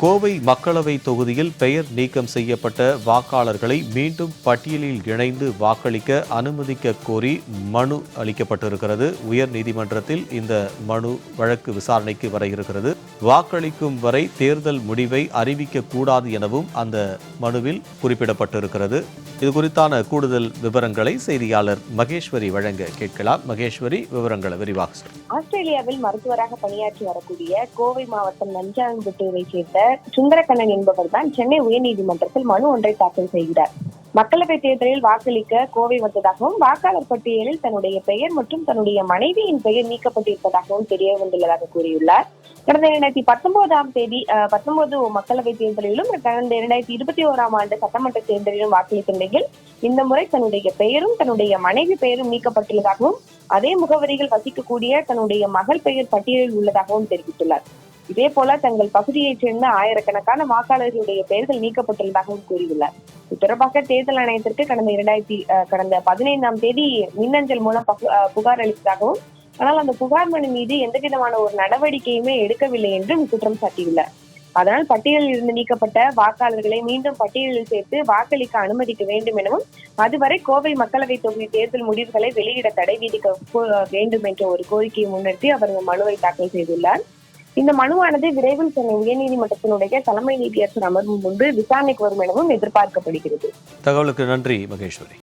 கோவை மக்களவை தொகுதியில் பெயர் நீக்கம் செய்யப்பட்ட வாக்காளர்களை மீண்டும் பட்டியலில் இணைந்து வாக்களிக்க அனுமதிக்க கோரி மனு அளிக்கப்பட்டிருக்கிறது. உயர் நீதிமன்றத்தில் இந்த மனு வழக்கு விசாரணைக்கு வர இருக்கிறது. வாக்களிக்கும் வரை தேர்தல் முடிவை அறிவிக்க கூடாது எனவும் அந்த மனுவில் குறிப்பிடப்பட்டிருக்கிறது. இது குறித்தான கூடுதல் விவரங்களை செய்தியாளர் மகேஸ்வரி வழங்க கேட்கலாம். மகேஸ்வரி விவரங்களை விரிவாக சொல்லுங்கள். ஆஸ்திரேலியாவில் மருத்துவராக பணியாற்றி வரக்கூடிய கோவை மாவட்டம் நஞ்சாங்குட்டூரை சேர்ந்த சுந்தரக்கண்ணன் என்பவர் தான் சென்னை உயர்நீதிமன்றத்தில் மனு ஒன்றை தாக்கல் செய்கிறார். மக்களவைத் தேர்தலில் வாக்களிக்க கோவை வந்ததாகவும் வாக்காளர் பட்டியலில் தன்னுடைய பெயர் மற்றும் தன்னுடைய மனைவியின் பெயர் நீக்கப்பட்டிருப்பதாகவும் தெரிய வந்துள்ளதாக கூறியுள்ளார். கடந்த இரண்டாயிரத்தி பத்தொன்பதாம் தேதி பத்தொன்பது மக்களவைத் தேர்தலிலும் கடந்த இரண்டாயிரத்தி இருபத்தி ஓராம் ஆண்டு சட்டமன்ற தேர்தலிலும் வாக்களித்த நிலையில் இந்த முறை தன்னுடைய பெயரும் தன்னுடைய மனைவி பெயரும் நீக்கப்பட்டுள்ளதாகவும் அதே முகவரியில் வசிக்கக்கூடிய தன்னுடைய மகள் பெயர் பட்டியலில் உள்ளதாகவும் தெரிவித்துள்ளார். இதே போல தங்கள் பகுதியைச் சேர்ந்த ஆயிரக்கணக்கான வாக்காளர்களுடைய பெயர்கள் நீக்கப்பட்டுள்ளதாகவும் கூறியுள்ளார். இது தொடர்பாக தேர்தல் ஆணையத்திற்கு கடந்த இரண்டாயிரத்தி அஹ், கடந்த பதினைந்தாம் தேதி மின்னஞ்சல் மூலம் புகார் அளித்ததாகவும் ஆனால் அந்த புகார் மனு மீது எந்த விதமான ஒரு நடவடிக்கையுமே எடுக்கவில்லை என்றும் குற்றம் சாட்டியுள்ளார். அதனால் பட்டியலில் இருந்து நீக்கப்பட்ட வாக்காளர்களை மீண்டும் பட்டியலில் சேர்த்து வாக்களிக்க அனுமதிக்க வேண்டும் எனவும் அதுவரை கோவை மக்களவை தொகுதி தேர்தல் முடிவுகளை வெளியிட தடை விதிக்க வேண்டும் என்ற ஒரு கோரிக்கையை முன்னிறுத்தி அவர் இந்த மனுவை தாக்கல் செய்துள்ளார். இந்த மனுவானது விரைவில் சென்னை உயர்நீதிமன்றத்தினுடைய தலைமை நீதியரசர் அமர்வு முன்பு விசாரணைக்கு வரும் எனவும் எதிர்பார்க்கப்படுகிறது. தகவலுக்கு நன்றி மகேஸ்வரி.